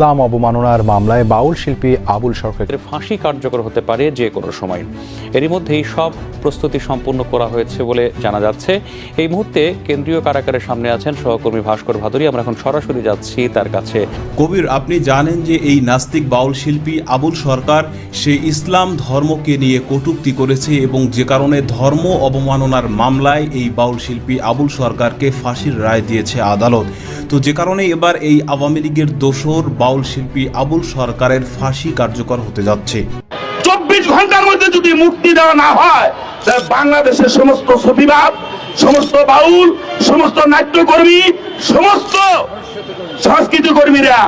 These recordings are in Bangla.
ইসলাম অবমাননার মামলায় বাউল শিল্পী আবুল সরকারের ফাঁসি কার্যকর হতে পারে যে কোনো সময়। এরই মধ্যেই সব প্রস্তুতি সম্পূর্ণ করা হয়েছে বলে জানা যাচ্ছে। এই মুহূর্তে কেন্দ্রীয় কারাগারের সামনে আছেন সহকর্মী ভাস্কর ভাদুরী। আমরা এখন সরাসরি যাচ্ছি তার কাছে। কবির আপনি জানেন যে এই নাস্তিক বাউল শিল্পী আবুল সরকার সে ইসলাম ধর্মকে নিয়ে কটূক্তি করেছে এবং যে কারণে ধর্ম অবমাননার মামলায় এই বাউল শিল্পী আবুল সরকারকে ফাঁসির রায় দিয়েছে আদালত। তো যে কারণে এবার এই আওয়ামী লীগের দোসর বাউল শিল্পী আবুল সরকারের ফাঁসি কার্যকর হতে যাচ্ছে। চব্বিশ ঘণ্টার মধ্যে যদি মুক্তি দেওয়া না হয়, তাহলে বাংলাদেশের সমস্ত সফিবাদ, সমস্ত বাউল, সমস্ত নাট্যকর্মী, সমস্ত সংস্কৃতি কর্মীরা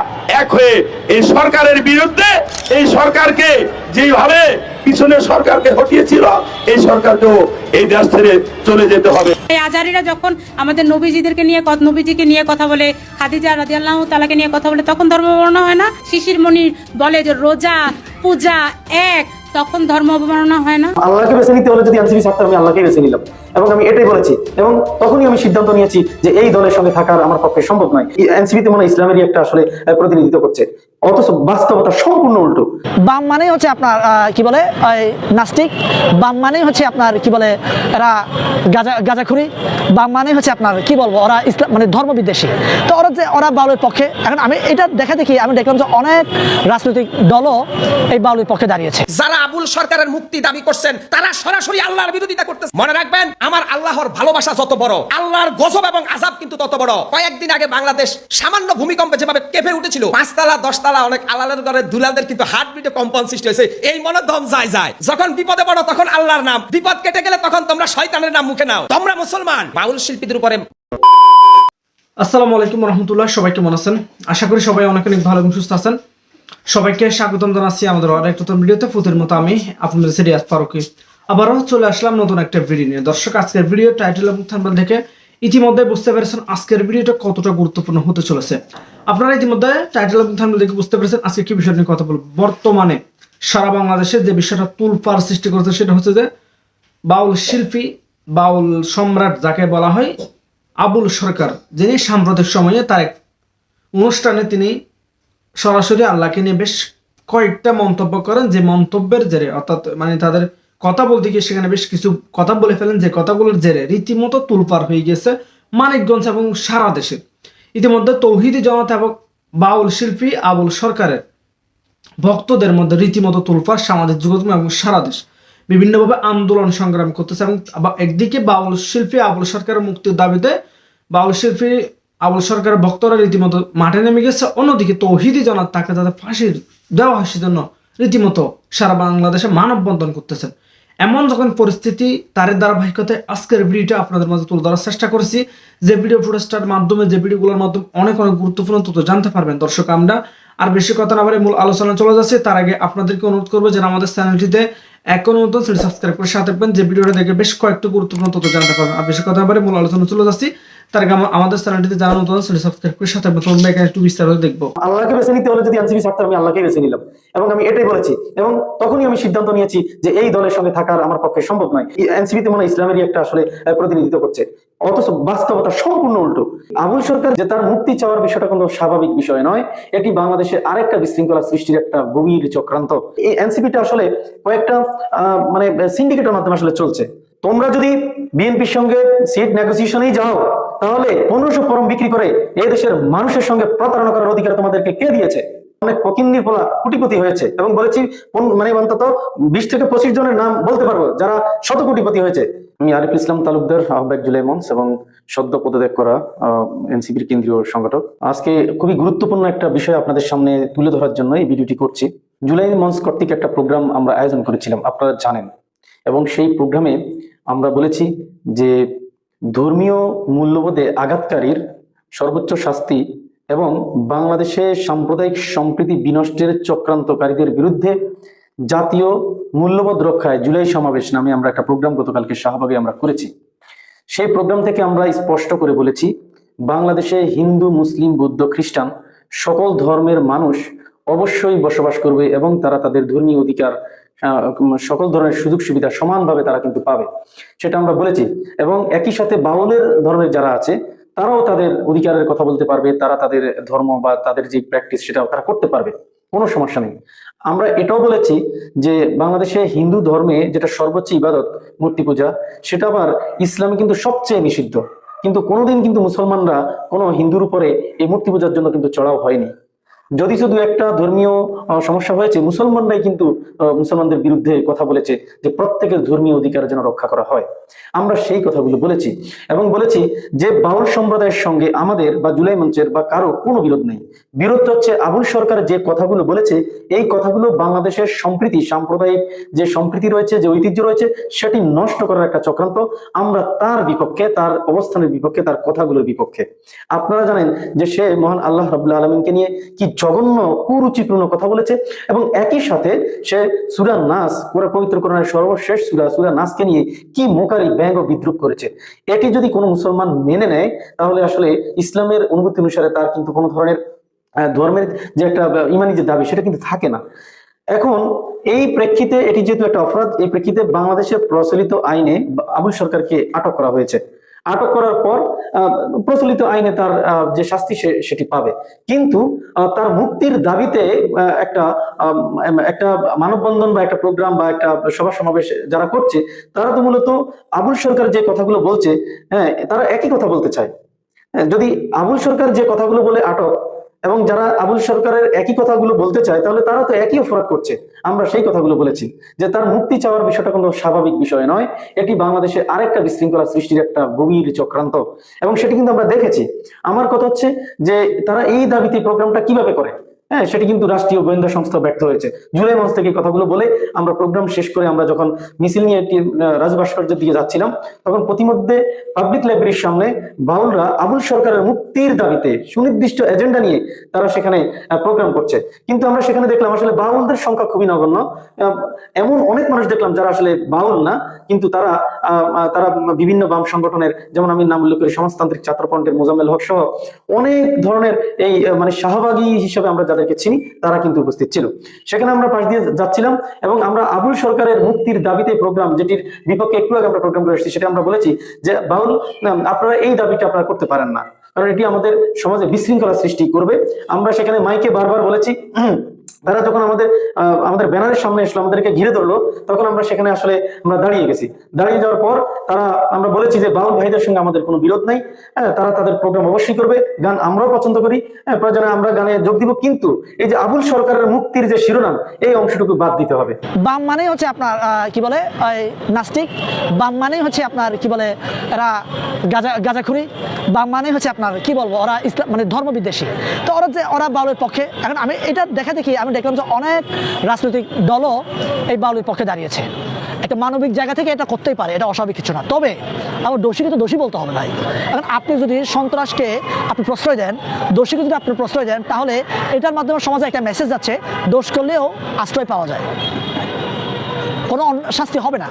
এক হয়ে এই সরকারের বিরুদ্ধে এই সরকারকে যেভাবে পিছনে সরকারকে হটিয়েছিল এই সরকারকেও এই দেশ ছেড়ে চলে যেতে হবে। এই আজারিরা যখন আমাদের নবীজিদেরকে নিয়ে নবীজিকে নিয়ে কথা বলে খাদিজা রাদিয়াল্লাহু তালাকে নিয়ে কথা বলে তখন ধর্ম অবমাননা হয় না? শিশির মনির বলে যে রোজা পূজা এক তখন ধর্ম অবমাননা হয় না? আল্লাহকে বেছে নিতে হলে যদি আমি আল্লাহকে বেছে নিলাম। এবং আমি এটাই বলেছি। এবং তখনই আমি সিদ্ধান্ত নিয়েছি যে এই দলের সঙ্গে থাকার আমার পক্ষে সম্ভব নয়। এনসিপিতে মনে ইসলামেরই একটা আসলে প্রতিনিধিত্ব করছে। অথচ বাস্তবতা সম্পূর্ণ উল্টো। বাম মানে হচ্ছে আপনার কি বলে নাস্তিক। বাম মানে হচ্ছে আপনার কি বলে এরা গাজা গাজাখুরি। বাম মানে হচ্ছে আপনার কি বলব ওরা ইসলাম মানে ধর্ম বিদ্বেষী। তো ওরা যে ওরা বাউলের পক্ষে এখন আমি এটা দেখা দেখি আমি দেখলাম যে অনেক রাজনৈতিক দলও এই বাউলের পক্ষে দাঁড়িয়েছে। যারা আবুল সরকারের মুক্তি দাবি করছেন তারা সরাসরি আল্লাহর বিরোধিতা করতেছে। মনে রাখবেন আমার আল্লাহর ভালোবাসা যত বড় আল্লাহর গজব এবং আজাব কিন্তু তত বড়। কয়েকদিন আগে বাংলাদেশ সামান্য ভূমিকম্পে যেভাবে কেঁপে উঠেছিল পাঁচতলা দশতলা অনেক আলালের ঘরের দুলালদের কিন্তু হার্ট বিটে কম্পন সৃষ্টি হয়েছে। এই মনে দম যায় যায়। যখন বিপদে পড়ো, তখন আল্লাহর নাম। বিপদ কেটে গেলে তখন তোমরা শয়তানের নাম মুখে নাও। তোমরা মুসলমান। বাউল শিল্পীদের উপরে আসসালামু আলাইকুম রহমতুল্লাহ আছেন? আশা করি সবাই অনেক অনেক ভালো এবং সুস্থ আছেন। সবাইকে স্বাগতম জানাচ্ছি আমাদের নতুন ভিডিওতে। ফুতের মতো আমি, আপনাদের ফারুকি। আবারও চলে আসলাম নতুন একটা ভিডিও নিয়ে। দর্শক, আজকের ভিডিও টাইটেল এবং দেখে ইতিমধ্যে বুঝতে পেরেছেন আজকের ভিডিওটা কতটা গুরুত্বপূর্ণ হতে চলেছে। আপনারা ইতিমধ্যে টাইটেল এবং থাম্বনেল দেখে বুঝতে পেরেছেন আজকে কি বিষয় নিয়ে কথা বলব। বর্তমানে সারা বাংলাদেশে যে বিষয়টা তুলপার সৃষ্টি করেছে সেটা হচ্ছে যে বাউল শিল্পী, বাউল সম্রাট যাকে বলা হয় আবুল সরকার, যিনি সাম্প্রতিক সময়ে তার এক অনুষ্ঠানে তিনি সরাসরি আল্লাহকে নিয়ে বেশ কয়েকটা মন্তব্য করেন। যে মন্তব্যের জেরে অর্থাৎ মানে তাদের কথা বলতে গিয়ে সেখানে বেশ কিছু কথা বলে ফেলেন যে কথাগুলোর জেরে রীতিমতো তুলপার হয়ে গেছে মানিকগঞ্জ এবং সারা দেশে। ইতিমধ্যে তৌহিদি জনতা এবং বাউল শিল্পী আবুল সরকারের ভক্তদের মধ্যে রীতিমতো তুলফার সামাজিক যোগাযোগ এবং সারা দেশ। বিভিন্নভাবে আন্দোলন সংগ্রাম করতেছে এবং একদিকে বাউল শিল্পী আবুল সরকারের মুক্তির দাবিতে বাউল শিল্পী আবুল সরকারের ভক্তরা রীতিমতো মাঠে নেমে গেছে, অন্যদিকে তৌহিদি জানাত তাকে যাতে ফাঁসির দেওয়া হয় সেজন্য রীতিমতো সারা বাংলাদেশে মানববন্ধন করতেছেন এমন যখন পরিস্থিতি তার ধারাবাহিকতায় আজকের ভিডিওটা আপনাদের মাঝে তুলে ধরার চেষ্টা করছি। যে ভিডিও ফুটেজটার মাধ্যমে, যে ভিডিওগুলোর মাধ্যমে অনেক অনেক গুরুত্বপূর্ণ তথ্য জানতে পারবেন দর্শক আমরা। আর বেশি কথা না বলে মূল আলোচনা চলে যাচ্ছে। তার আগে আপনাদেরকে অনুরোধ করব যেন আমাদের চ্যানেলটিতে এখনও নতুন সাবস্ক্রাইব করে সাথে থাকবেন। যে ভিডিওটা দেখে বেশ কয়েকটি গুরুত্বপূর্ণ তথ্য জানতে পারবেন। আর বেশি কথা না বলে মূল আলোচনা চলে যাচ্ছি। তার আমাদের চ্যানেলটিতে যারা নতুন সাবস্ক্রাইব করে সাথে তোমরা একটু বিস্তারিত দেখব। আল্লাহকে বেছে নিতে হলে যদি এনসিপি আমি আল্লাহকে বেছে নিলাম। এবং আমি এটাই বলেছি। এবং তখনই আমি সিদ্ধান্ত নিয়েছি যে এই দলের সঙ্গে থাকার আমার পক্ষে সম্ভব নয়। এনসিপিতে ইসলামেরই একটা আসলে প্রতিনিধিত্ব করছে। অথচ বাস্তবতা সম্পূর্ণ উল্টো। আবুল সরকার যে তার মুক্তি চাওয়ার বিষয়টা কোনো স্বাভাবিক বিষয় নয়, এটি বাংলাদেশের আরেকটা বিশৃঙ্খলা সৃষ্টির একটা গভীর চক্রান্ত। এই এনসিপিটা আসলে কয়েকটা মানে সিন্ডিকেটের মাধ্যমে আসলে চলছে। তোমরা যদি বিএনপির সঙ্গে সিট নেগোসিয়েশনেই যাও তাহলে পনেরোশো পরম বিক্রি করে এই দেশের মানুষের সঙ্গে প্রতারণা করার অধিকার তোমাদেরকে কে দিয়েছে? অনেক ফকিন্নির পোলা কোটিপতি হয়েছে এবং বলেছি মানে অন্তত বিশ থেকে পঁচিশ জনের নাম বলতে পারব, যারা শত কোটিপতি হয়েছে। আমি আরিফ ইসলাম তালুকদার, আহ্বায়ক জুলাই মঞ্চ এবং সদ্য পদত্যাগ করা এনসিপির কেন্দ্রীয় সংগঠক। আজকে খুবই গুরুত্বপূর্ণ একটা বিষয় আপনাদের সামনে তুলে ধরার জন্য এই ভিডিওটি করছি। জুলাই মঞ্চ কর্তৃক একটা প্রোগ্রাম আমরা আয়োজন করেছিলাম, আপনারা জানেন। এবং সেই প্রোগ্রামে আমরা বলেছি যে ধর্মীয় মূল্যবোধে আঘাতকারীর সর্বোচ্চ শাস্তি এবং বাংলাদেশে সাম্প্রদায়িক সম্প্রীতি বিনষ্টের চক্রান্তকারীদের বিরুদ্ধে জাতীয় মূল্যবোধ রক্ষায় জুলাই সমাবেশ নামে আমরা একটা প্রোগ্রাম গতকালকে শাহবাগে আমরা করেছি। সেই প্রোগ্রাম থেকে আমরা স্পষ্ট করে বলেছি, বাংলাদেশে হিন্দু, মুসলিম, বৌদ্ধ, খ্রিস্টান সকল ধর্মের মানুষ অবশ্যই বসবাস করবে এবং তারা তাদের ধর্মীয় অধিকার সকল ধরনের সুযোগ সুবিধা সমানভাবে তারা কিন্তু পাবে, সেটা আমরা বলেছি। এবং একই সাথে বাউলের ধর্মের যারা আছে, তারাও তাদের অধিকারের কথা বলতে পারবে, তারা তাদের ধর্ম বা তাদের যে প্র্যাকটিস সেটা তারা করতে পারবে, কোনো সমস্যা নেই। আমরা এটাও বলেছি যে বাংলাদেশে হিন্দু ধর্মে যেটা সর্বোচ্চ ইবাদত, মূর্তি পূজা, সেটা আবার ইসলামে কিন্তু সবচেয়ে নিষিদ্ধ। কিন্তু কোনোদিন কিন্তু মুসলমানরা কোনো হিন্দুর উপরে এই মূর্তি পূজার জন্য কিন্তু চড়াও হয়নি। যদি শুধু একটা ধর্মীয় সমস্যা হয়েছে, মুসলমানরাই কিন্তু মুসলমানদের বিরুদ্ধে কথা বলেছে যে প্রত্যেকের ধর্মীয় অধিকার যেন রক্ষা করা হয়। আমরা সেই কথাগুলো বলেছি এবং বলেছি যে বাউল সম্প্রদায়ের সঙ্গে আমাদের বা জুলাই মঞ্চের বা কারও কোনো বিরোধ নেই। বিরোধ হচ্ছে আবুল সরকার যে কথাগুলো বলেছে, এই কথাগুলো বাংলাদেশের সম্প্রীতি, সাম্প্রদায়িক যে সম্প্রীতি রয়েছে, যে ঐতিহ্য রয়েছে, সেটি নষ্ট করার একটা চক্রান্ত। আমরা তার বিপক্ষে, তার অবস্থানের বিপক্ষে, তার কথাগুলোর বিপক্ষে। আপনারা জানেন যে সে মহান আল্লাহ রাবুল্লাহ আলমিনকে নিয়ে কি জঘন্য, কুরুচিপূর্ণ কথা বলেছে এবং একই সাথে সে সুরা নাস, পুরো পবিত্র কোরআনের সর্বশেষ সুরা সুরা নাসকে নিয়ে কি মোকারি ব্যঙ্গ বিদ্রুপ করেছে। এটি যদি কোনো মুসলমান মেনে নেয়, তাহলে আসলে ইসলামের অনুভূতি অনুসারে তার কিন্তু কোনো ধরনের ধর্মের যে একটা ইমানি যে দাবি, সেটা কিন্তু থাকে না। এখন এই প্রেক্ষিতে এটি যেহেতু একটা অপরাধ, এই প্রেক্ষিতে বাংলাদেশের প্রচলিত আইনে আবুল সরকারকে আটক করা হয়েছে। আটক করার পর প্রচলিত আইনে তার যে শাস্তি সেটি পাবে। কিন্তু তার মুক্তির দাবিতে একটা একটা মানববন্ধন বা একটা প্রোগ্রাম বা একটা সভা সমাবেশ যারা করছে তারা তো মূলত আবুল সরকার যে কথাগুলো বলছে হ্যাঁ তারা একই কথা বলতে চায়। হ্যাঁ, যদি আবুল সরকার যে কথাগুলো বলে আটক এবং যারা আবুল সরকারের একই কথাগুলো বলতে চায়, তাহলে তারা তো একই অপরাধ করছে। আমরা সেই কথাগুলো বলেছি যে তার মুক্তি চাওয়ার বিষয়টা কোনো স্বাভাবিক বিষয় নয়। এটি বাংলাদেশে আরেকটা বিশৃঙ্খলা সৃষ্টির একটা গভীর চক্রান্ত। এবং সেটি কিন্তু আমরা দেখেছি। আমার কথা হচ্ছে যে তারা এই দাবিতে প্রোগ্রামটা কীভাবে করে? হ্যাঁ সেটি কিন্তু রাষ্ট্রীয় গোয়েন্দা সংস্থা ব্যর্থ হয়েছে। জুলাই মাস থেকে কথাগুলো বলে আমরা প্রোগ্রাম শেষ করে আমরা যখন মিছিল নিয়ে একটি আহ, রাজু ভাস্কর্যের দিকে যাচ্ছিলাম তখন প্রতিমধ্যে পাবলিক লাইব্রেরির সামনে বাউলরা আবুল সরকারের মুক্তির দাবিতে সুনির্দিষ্ট এজেন্ডা নিয়ে তারা সেখানে প্রোগ্রাম করছে। কিন্তু আমরা সেখানে দেখলাম আসলে বাউলদের সংখ্যা খুবই নগণ্য। এমন অনেক মানুষ দেখলাম যারা আসলে বাউল না কিন্তু তারা তারা বিভিন্ন বাম সংগঠনের যেমন আমি নাম উল্লেখ করি সমাজতান্ত্রিক ছাত্রফ্রন্টের মোজাম্মেল হক সহ অনেক ধরনের এই মানে শাহবাগী হিসেবে আমরা যাদেরকে চিনি, তারা কিন্তু উপস্থিত ছিল। সেখানে আমরা পাশ দিয়ে যাচ্ছিলাম এবং আমরা আবুল সরকারের মুক্তির দাবিতে প্রোগ্রাম যেটির বিপক্ষে একটু আগে আমরা প্রোগ্রাম করে এসেছি, সেটা আমরা বলেছি যে, বাউল আপনারা এই দাবিটা আপনারা করতে পারেন না। কারণ এটি আমাদের সমাজে বিশৃঙ্খলা সৃষ্টি করবে। আমরা সেখানে মাইকে বারবার বলেছি তারা যখন আমাদের আমাদের ব্যানারের সামনে এসলো আমাদেরকে ঘিরে ধরলো, তখন আমরা সেখানে আসলে আমরা দাঁড়িয়ে গেছি। দাঁড়িয়ে যাওয়ার পর তারা, আমরা বলেছি যে বাউল ভাইদের সঙ্গে আমাদের কোনো বিরোধ নাই। হ্যাঁ তারা তাদের প্রোগ্রাম অবশ্যই করবে। গান আমরাও পছন্দ করি। হ্যাঁ প্রয়োজনে আমরা গানে যোগ দিব, কিন্তু এই যে আবুল সরকারের মুক্তির যে শিরোনাম, এই অংশটুকু বাদ দিতে হবে। বাম মানেই হচ্ছে আপনার কি বলে নাস্তিক। বাম মানেই হচ্ছে আপনার, কি বলে, এরা গাজা, গাজাখুরি। বাম মানে হচ্ছে আপনার, কি বলব, ওরা ইসলাম মানে ধর্ম বিদ্বেষী তো ওরা যে, ওরা বাউলের পক্ষে, এখন আমি এটা দেখা দেখি, আমি দেখলাম যে অনেক রাজনৈতিক দলও এই বাউলের পক্ষে দাঁড়িয়েছে। একটা মানবিক জায়গা থেকে এটা করতেই পারে, এটা অস্বাভাবিক কিছু না। তবে আমার দোষীকে তো দোষী বলতে হবে ভাই। এখন আপনি যদি সন্ত্রাসকে আপনি প্রশ্রয় দেন, দোষীকে যদি আপনি প্রশ্রয় দেন, তাহলে এটার মাধ্যমে সমাজে একটা মেসেজ যাচ্ছে দোষ করলেও আশ্রয় পাওয়া যায়। কোনো শাস্তি হবে না।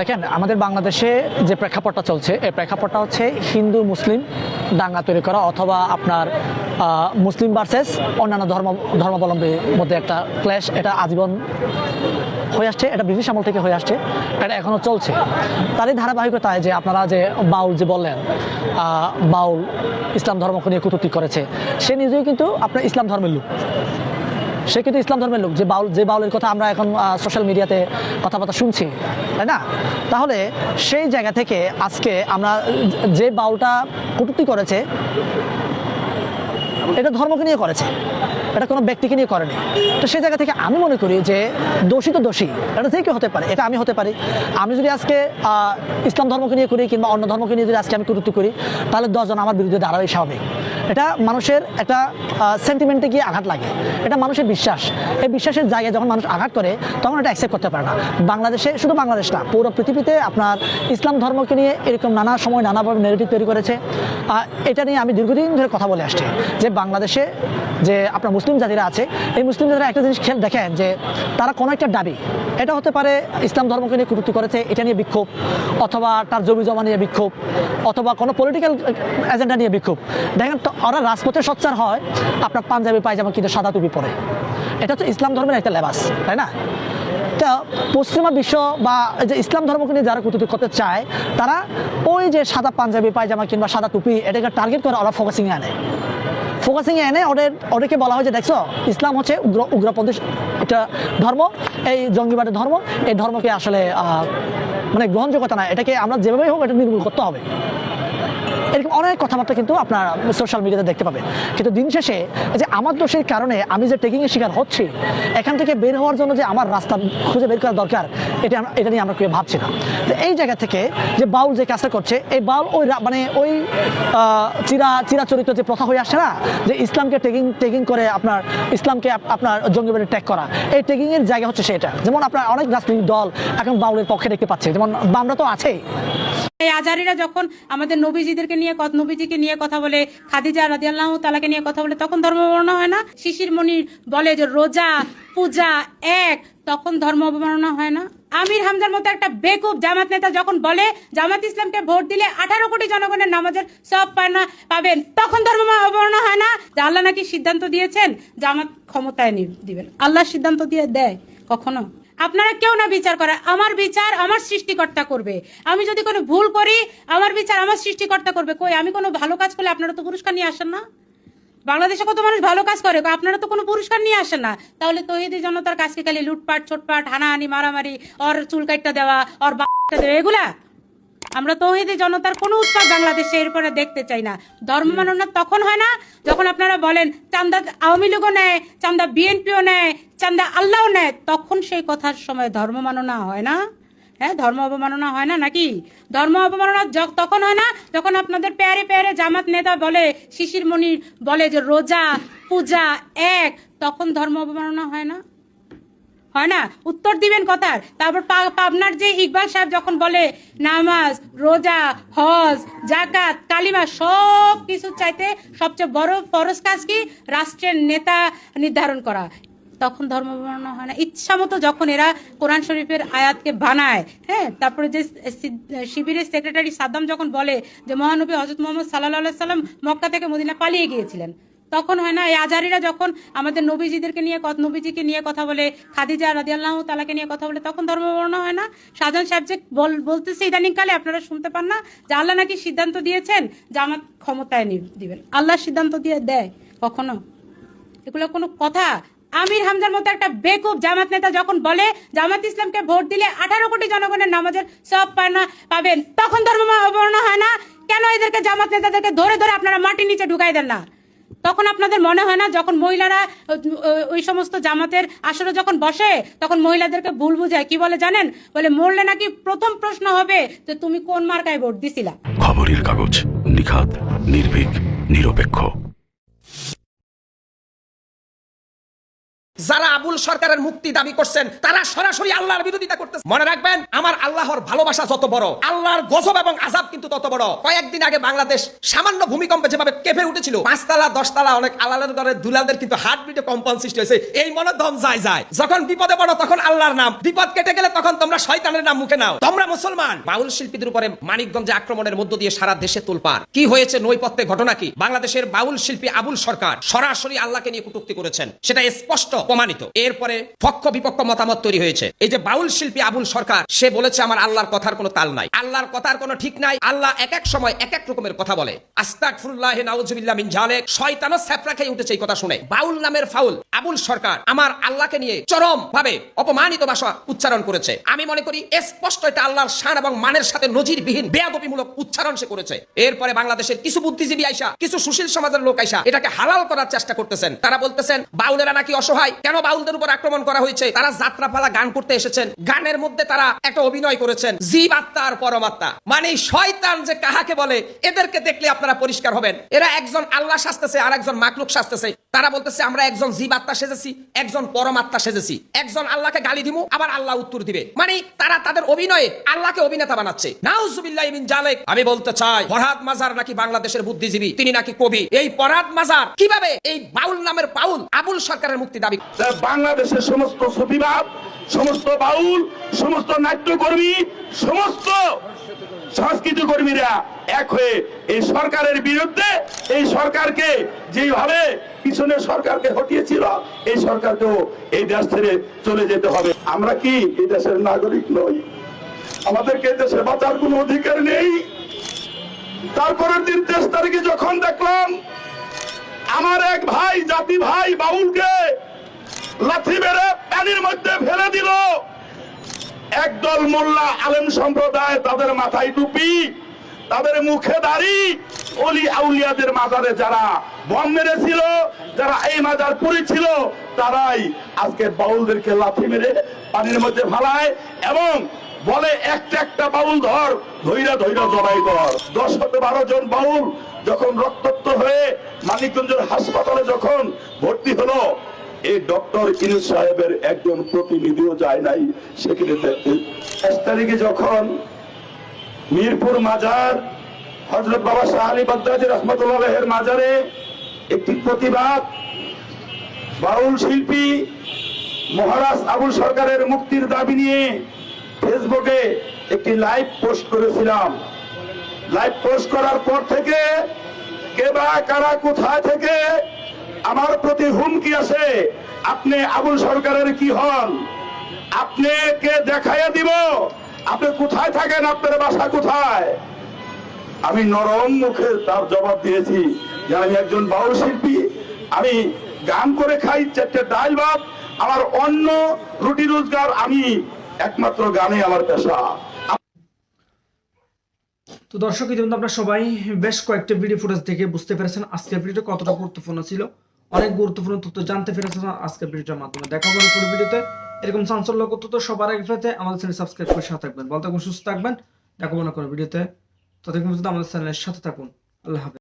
দেখেন, আমাদের বাংলাদেশে যে প্রেক্ষাপটটা চলছে, এই প্রেক্ষাপটটা হচ্ছে হিন্দু, মুসলিম দাঙ্গা তৈরি করা অথবা আপনার মুসলিম ভার্সেস অন্যান্য ধর্ম, ধর্মাবলম্বীর মধ্যে একটা ক্লেশ এটা আজীবন হয়ে আসছে, এটা ব্রিটিশ আমল থেকে হয়ে আসছে, এটা এখনও চলছে। তারই ধারাবাহিকতায় যে আপনারা যে বাউল যে বললেন বাউল ইসলাম ধর্মকে নিয়ে কুটুক্তি করেছে, সে নিজেই কিন্তু আপনার ইসলাম ধর্মের লোক। সে কিন্তু ইসলাম ধর্মের লোক, যে বাউল যে বাউলের কথা আমরা এখন সোশ্যাল মিডিয়াতে কথাবার্তা শুনছি, তাই না? তাহলে সেই জায়গা থেকে আজকে আমরা যে বাউলটা কটূক্তি করেছে, এটা ধর্মকে নিয়ে করেছে। এটা কোনো ব্যক্তিকে নিয়ে করেনি। তো সেই জায়গা থেকে আমি মনে করি যে দোষী তো দোষী, এটা কেউ হতে পারে, এটা আমি হতে পারি। আমি যদি আজকে ইসলাম ধর্মকে নিয়ে করি কিংবা অন্য ধর্মকে নিয়ে যদি আজকে আমি কটূক্তি করি, তাহলে দশজন আমার বিরুদ্ধে দাঁড়াবে স্বাভাবিক। এটা মানুষের একটা সেন্টিমেন্টে গিয়ে আঘাত লাগে। এটা মানুষের বিশ্বাস। এই বিশ্বাসের জায়গায় যখন মানুষ আঘাত করে, তখন এটা অ্যাকসেপ্ট করতে পারে না। বাংলাদেশে শুধু বাংলাদেশ না, পুরো পৃথিবীতে আপনার ইসলাম ধর্মকে নিয়ে এরকম নানা সময় নানাভাবে নেগেটিভ তৈরি করেছে। এটা নিয়ে আমি দীর্ঘদিন ধরে কথা বলে আসছি যে বাংলাদেশে যে আপনার মুসলিম জাতিরা আছে, এই মুসলিম জাতিরা একটা জিনিস খেয়াল দেখেন যে তারা কোনো একটা দাবি, এটা হতে পারে ইসলাম ধর্মকে নিয়ে কুটুক্তি করেছে, এটা নিয়ে বিক্ষোভ, অথবা তার জমি জমা নিয়ে বিক্ষোভ, অথবা কোনো পলিটিক্যাল এজেন্ডা নিয়ে বিক্ষোভ। দেখেন ওরা রাজপথে সোচ্চার হয়, আপনার পাঞ্জাবি, পায়জামা কিন্তু সাদা টুপি পরে। এটা তো ইসলাম ধর্মের একটা লেবাস, তাই না? তা পশ্চিমা বিশ্ব বা যে ইসলাম ধর্মকে নিয়ে যারা কুতুতি করতে চায়, তারা ওই যে সাদা পাঞ্জাবি, পায়জামা কিংবা সাদা টুপি, এটাকে টার্গেট করে ওরা ফোকাসিংয়ে আনে। ফোকাসিংয়ে এনে ওদের, ওদেরকে বলা হয় যে দেখছ? ইসলাম হচ্ছে উগ্র, উগ্রপন্থী একটা ধর্ম। এই জঙ্গিবাদের ধর্ম, এই ধর্মকে আসলে মানে গ্রহণযোগ্যতা না এটাকে আমরা যেভাবেই হোক, এটা নির্মূল করতে হবে। এরকম অনেক কথাবার্তা কিন্তু আপনার সোশ্যাল মিডিয়াতে দেখতে পাবেন। কিন্তু দিন শেষে যে আমার দোষের কারণে আমি যে টেকিংয়ের শিকার হচ্ছি এখান থেকে বের হওয়ার জন্য যে আমার রাস্তা খুঁজে বের করা দরকার এটা এটা নিয়ে আমরা কেউ ভাবছি না। তো এই জায়গা থেকে যে বাউল যে কাজটা করছে এই বাউল ওই মানে ওই আহ, চিরা চিরাচরিত যে প্রথা হয়ে আসছে না যে ইসলামকে টেকিং টেকিং করে আপনার ইসলামকে আপ- আপনার জঙ্গিবাদে ট্যাগ করা এই টেকিংয়ের জায়গা হচ্ছে সেটা। যেমন আপনার অনেক রাজনৈতিক দল এখন বাউলের পক্ষে দেখতে পাচ্ছে যেমন বামরা তো আছেই। এই আজারিরা যখন আমাদের নবীজিদেরকে নিয়ে নবীজিকে নিয়ে কথা বলে, খাদিজা রাদিয়াল্লাহ তালাকে নিয়ে কথা বলে, তখন ধর্ম অবমাননা হয় না? শিশির মনির বলে যে রোজা, পূজা এক, তখন ধর্ম অবমাননা হয় না? আমির হামজার মতো একটা বেকুব জামাত নেতা যখন বলে, জামাত ইসলামকে ভোট দিলে আঠারো কোটি জনগণের নামাজের সব পায়না পাবেন, তখন ধর্ম অবমাননা হয় না? যে আল্লাহ নাকি সিদ্ধান্ত দিয়েছেন, জামাত ক্ষমতায় দিবেন। আল্লাহ সিদ্ধান্ত দিয়ে দেয়, কখনো? আপনারা কেউ না বিচার করে, আমার বিচার আমার সৃষ্টিকর্তা করবে। আমি যদি কোনো ভুল করি, আমার বিচার আমার সৃষ্টিকর্তা করবে। কই, আমি কোনো ভালো কাজ করলে আপনারা তো পুরস্কার নিয়ে আসেন না? বাংলাদেশে কত মানুষ ভালো কাজ করে আপনারা তো কোনো পুরস্কার নিয়ে আসেন না। তাহলে তহিদি জনতার কাজকে খালি লুটপাট, ছোটপাট, হানাহানি, মারামারি, ওর চুল কাটটা দেওয়া, ওর বাচ্চা দেওয়া, এগুলা? আমরা তৌহিদি জনতার কোনো উৎপাদ বাংলাদেশে এরপরে দেখতে চাই না। ধর্ম মাননা তখন হয় না যখন আপনারা বলেন চান্দা আওয়ামী লীগও নেয় চান্দা বিএনপিও নেয় চান্দা আল্লাহও নেয় তখন সেই কথার সময় ধর্ম মাননা হয় না। হ্যাঁ ধর্ম অবমাননা হয় না নাকি? ধর্ম অবমাননা তখন হয় না যখন আপনাদের প্যারে প্যারে জামাত নেতা বলে শিশির মনির বলে যে রোজা পূজা এক তখন ধর্ম অবমাননা হয় না। হয় না? উত্তর দিবেন কথার। তারপর পাবনার যে ইকবাল সাহেব যখন বলে, নামাজ, রোজা, হজ জাকাত কালিমা সব কিছু চাইতে সবচেয়ে বড় ফরজ কাজ কি? রাষ্ট্রের নেতা নির্ধারণ করা। তখন ধর্ম বর্ণনা হয় না। ইচ্ছা মতো যখন এরা কোরআন শরীফের আয়াতকে বানায় হ্যাঁ? তারপরে যে শিবিরের সেক্রেটারি সাদ্দাম যখন বলে যে, মহানবী হজরত মোহাম্মদ সাল্লাহ সাল্লাম মক্কা থেকে মদিনা পালিয়ে গিয়েছিলেন তখন হয় না। এই আজারিরা যখন আমাদের নবীজিদেরকে নিয়ে নবীজিকে নিয়ে কথা বলে, খাদিজা রাদিয়াল্লাহ তালাকে নিয়ে কথা বলে, তখন ধর্ম বর্ণ হয় না। শাহজাহান সাহেব যে বল- বলতেছে ইদানিংকালে, আপনারা শুনতে পান না, যে আল্লাহ নাকি সিদ্ধান্ত দিয়েছেন যে আমার ক্ষমতায় দিবেন। আল্লাহ সিদ্ধান্ত দিয়ে দেয় কখনো। এগুলো কোনো কথা। আমির হামজার মতো একটা বেকুব জামাত নেতা যখন বলে, জামাত ইসলামকে ভোট দিলে আঠারো কোটি জনগণের নামাজের সব পায় না পাবেন, তখন ধর্ম অবর্ণ হয় না। কেন এদেরকে জামাত নেতাদেরকে ধরে ধরে আপনারা মাটির নিচে ঢুকাই দেন না? তখন আপনাদের মনে হয় না যখন মহিলারা, ওই সমস্ত জামাতের আসরে যখন বসে, তখন মহিলাদেরকে ভুল বুঝায়? কি বলে জানেন? বলে, মরলে নাকি প্রথম প্রশ্ন হবে যে তুমি কোন মার্কায় ভোট দিছিলা? খবরের কাগজ, নিখাত, নির্ভীক, নিরপেক্ষ। যারা আবুল সরকারের মুক্তি দাবি করছেন, তারা সরাসরি আল্লাহর বিরোধিতা করতেছে। মনে রাখবেন, আমার আল্লাহর ভালোবাসা যত বড়, আল্লাহর গজব এবং আজাব কিন্তু তত বড়। কয়েকদিন আগে বাংলাদেশ সামান্য ভূমিকম্পে যেভাবে কেঁপে উঠেছিল, পাঁচতলা, দশতলা, অনেক আলালের ঘরের দুলালদের কিন্তু হার্ট বিটে কম্পন সৃষ্টি হয়েছে। এই মনে দম যায় যায়। যখন বিপদে পড়ো, তখন আল্লাহর নাম। বিপদ কেটে গেলে তখন তোমরা শয়তানের নাম মুখে নাও। তোমরা মুসলমান। বাউল শিল্পীদের উপরে মানিকগঞ্জে আক্রমণের মধ্য দিয়ে সারা দেশে তোলপার কি হয়েছে, নৈপথ্যে ঘটনা কি? বাংলাদেশের বাউল শিল্পী আবুল সরকার সরাসরি আল্লাহকে নিয়ে কটূক্তি করেছেন। সেটা স্পষ্ট। প্রমাণিত এরপরে পক্ষ বিপক্ষ মতামত তৈরি হয়েছে। এই যে বাউল শিল্পী আবুল সরকার, সে বলেছে, আমার আল্লাহর কথার কোনো তাল নাই। আল্লাহর কথার কোনো ঠিক নাই। আল্লাহ এক এক সময় এক এক রকমের কথা বলে। উঠেছে এই কথা শুনে। বাউল নামের ফাউল আবুল সরকার আমার আল্লাহকে নিয়ে চরম ভাবে অপমানিত ভাষা উচ্চারণ করেছে। আমি মনে করি স্পষ্ট এটা আল্লাহর শান এবং মানের সাথে নজিরবিহীন, বেয়াদবিমূলক উচ্চারণ সে করেছে। এরপরে বাংলাদেশের কিছু বুদ্ধিজীবী আইসা, কিছু সুশীল সমাজের লোক আইসা, এটাকে হালাল করার চেষ্টা করতেছেন। তারা বলতেছেন, বাউলেরা নাকি অসহায় কেন বাউলদের উপর আক্রমণ করা হয়েছে? তারা যাত্রাপালা গান করতে এসেছেন। গানের মধ্যে তারা একটা অভিনয় করেছেন। জীব আত্মা আর পরমাত্মা মানে শয়তান যে কাহাকে বলে, এদেরকে দেখলে আপনারা পরিষ্কার হবেন। এরা একজন আল্লাহ শাস্তেছে আর একজন মাকলুক শাস্তেছে তারা বলতেছে, আমরা একজন জীব আত্মা সেজেছি, একজন পরমাত্মা সেজেছি। একজন আল্লাহকে গালি দিমু, আবার আল্লাহ উত্তর দিবে। মানে তারা তাদের অভিনয়ে আল্লাহকে অভিনেতা বানাচ্ছে। জালেক আমি বলতে চাই, ফরহাদ মাজার নাকি বাংলাদেশের বুদ্ধিজীবী? তিনি নাকি কবি। এই ফরহাদ মাজার কীভাবে এই বাউল নামের পাউল আবুল সরকারের মুক্তি দাবি বাংলাদেশের সমস্ত সুফিবাদ, সমস্ত বাউল, সমস্ত নাট্যকর্মী, সমস্ত সংস্কৃতি কর্মীরা এক হয়ে এই সরকারের বিরুদ্ধে এই সরকারকে যেভাবে পিছনে সরকারকে হটিয়েছিল, এই সরকারকেও এই দেশ ছেড়ে চলে যেতে হবে। আমরা কি এই দেশের নাগরিক নই? আমাদেরকে দেশে বাঁচার কোনো অধিকার নেই। তারপরের দিন তেইশ তারিখে যখন দেখলাম, আমার এক ভাই, জাতি ভাই, বাউলকে লাথি মেরে পানির মধ্যে ফেলে দিল। একদল মোল্লা আলেম সম্প্রদায় তাদের মাথায় টুপি তাদের মুখে দাড়ি। অলি আউলিয়াদের মাজারে যারা বম মেরেছিল, যারা এই মাজার পড়েছিল তারাই আজকে বাউলদেরকে লাথি মেরে পানির মধ্যে ফালায় এবং বলে, একটা একটা বাউল ধর, ধৈরা ধৈরা জবাই কর। দশ হতে বারো জন বাউল যখন রক্তাক্ত হয়ে মানিকগঞ্জের হাসপাতালে যখন ভর্তি হলো, এই ডক্টর ইনুস সাহেবের একজন প্রতিনিধিও যায় নাই সেখানে এক তারিখে যখন মিরপুর মাজার হজরত বাবা শাহ আলী বাগদাদি মাজারে একটি প্রতিবাদ। বাউল শিল্পী মহারাজ আবুল সরকারের মুক্তির দাবি নিয়ে ফেসবুকে একটি লাইভ পোস্ট করেছিলাম। লাইভ পোস্ট করার পর থেকে কে বা কারা কোথায় থেকে আমার প্রতি হুমকি আছে আপনি আবুল সরকারের কি হন? আপনি কে দেখাইয়া দিব? আপনি কোথায় থাকেন? আপনার বাসা কোথায়? আমি নরম মুখে তার জবাব দিয়েছি যে আমি একজন বাউল শিল্পী আমি গান করে খাই, চারটে ডাল ভাত, আমার অন্য রুটি রোজগার, আমি একমাত্র গানে আমার পেশা। তো দর্শক ইতিমধ্যে আপনারা সবাই বেশ কয়েকটা ভিডিও ফুটেজ দেখে বুঝতে পেরেছেন আজকের ভিডিওটা কতটা গুরুত্বপূর্ণ ছিল। অনেক গুরুত্বপূর্ণ তথ্য জানতে পেরেছেন আজকের ভিডিওটার মাধ্যমে। দেখা হবে পুরো ভিডিওতে এরকম চাঞ্চল্য করতে তো সবার আগে পেতে আমাদের চ্যানেল সাবস্ক্রাইব করে সাথে থাকবেন। বলতে খুব সুস্থ থাকবেন। দেখো মনে করো ভিডিওতে ততক্ষণ পর্যন্ত আমাদের চ্যানেলের সাথে থাকুন। আল্লাহ হাফেজ।